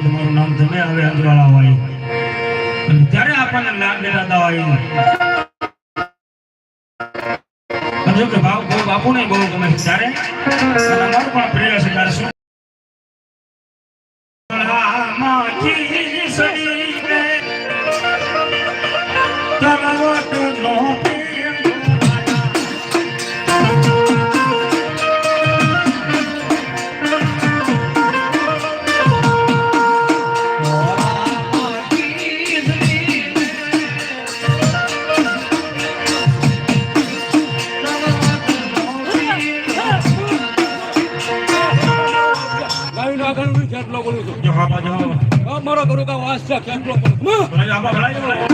તમારું નામ તમે અંજવાળા વાય અને ત્યારે આપણને લાભ લેતા દવાઈ સમજો કે ભાવ બહુ બાપુ નહીં બહુ ગમે છે. ત્યારે અમારું પણ પ્રિય છે, ત્યારે શું? મારો કરું કા વાસ છે કેટલો પણ.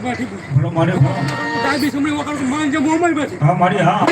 મારી મોંમાં બેઠી. હા મારી હા.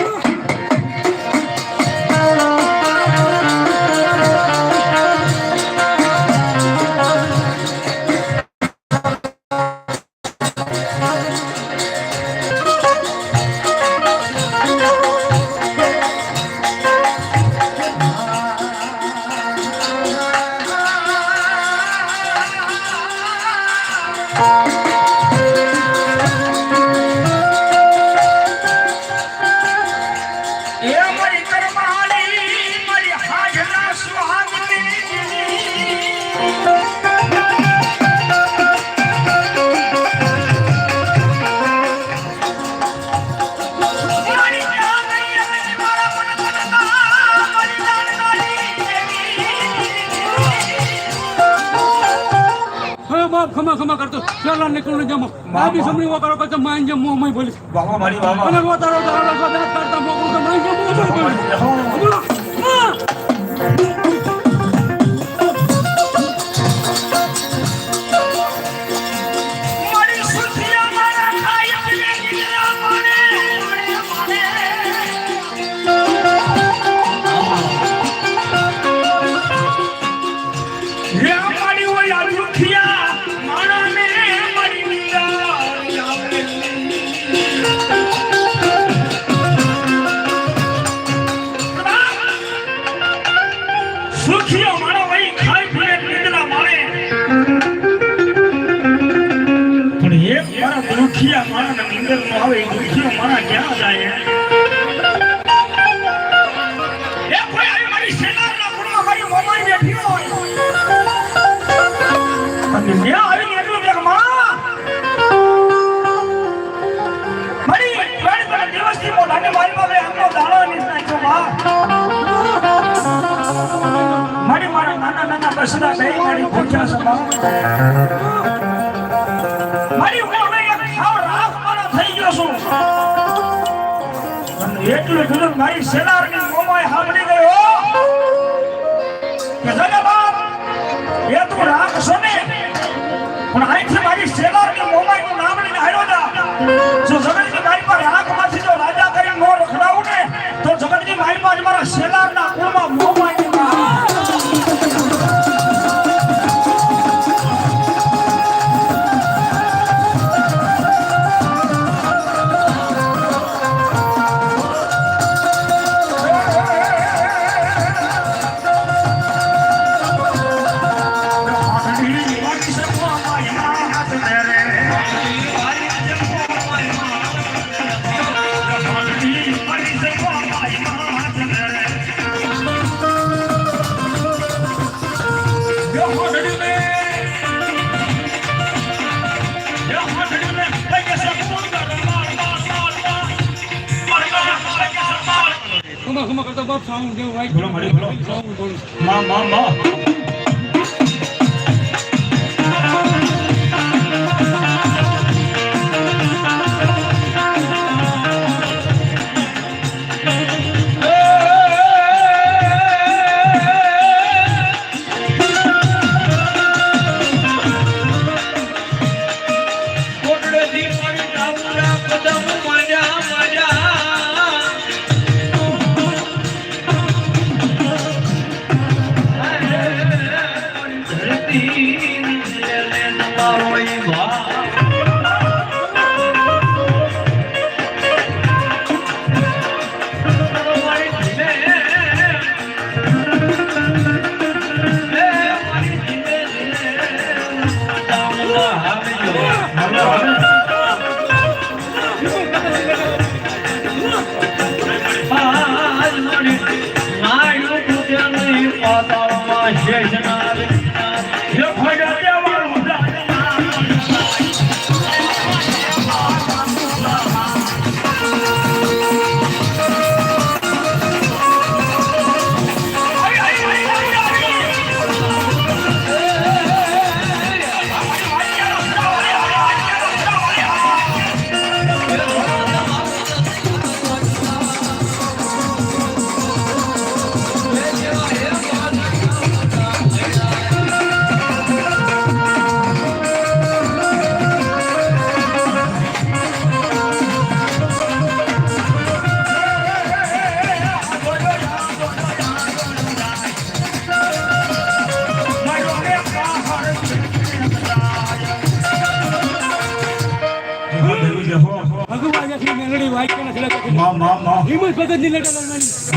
બાપ ખમા ખમા કરતો. શાલા નીકળું જમો. ડાબી સુમણી વખત કરતો માન જમો મોંમાં બોલી બાબા મારી બાબા અને રોતારો તારો સદાત કરતા મોકલું તો માન જે બોલો. બોલી બેઠી હોય અને મેં આવીને એટલું કે માં મારી ત્રણ ત્રણ દિવસથી મોઢાને વાલમાં મેં આમનો દાણો નથી નાખ્યો માં મારી મારા નાના નાના બસડા બે મારી ભૂખ્યા છે મારી હું હવે એક સાવ રાખવાનો થઈ ગયો છું. એટલું જુદું મારી સેનારની ઘુમા ઘુમા કરતા બાપ સાઉન્ડ દેવું રાઈટ બોલો મળે બોલો સાઉન્ડ બોલો માં માં માં લડણી વાક્યના છેલ્લા હિંમત ભગતની લડણી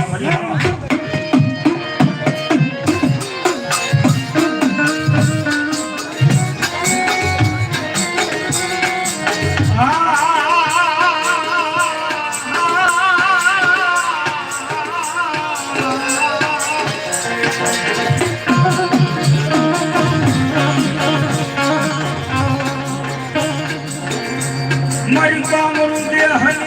Michael Donald, dear honey.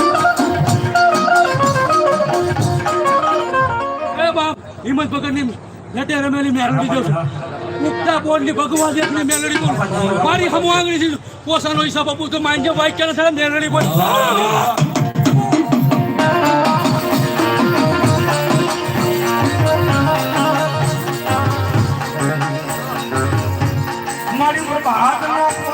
હિંમત ભગતની લટે રમેલી મેલડી જોઉં ઉગતા બોર્ડની ભગવાન દેખની મેલડી બોલ મારી હમો આંગળી છે. પોસાનો હિસાબ આપું તો માંજો બાઈક ચાલે છે મેલડી બોલ. ભારતનો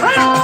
Hey!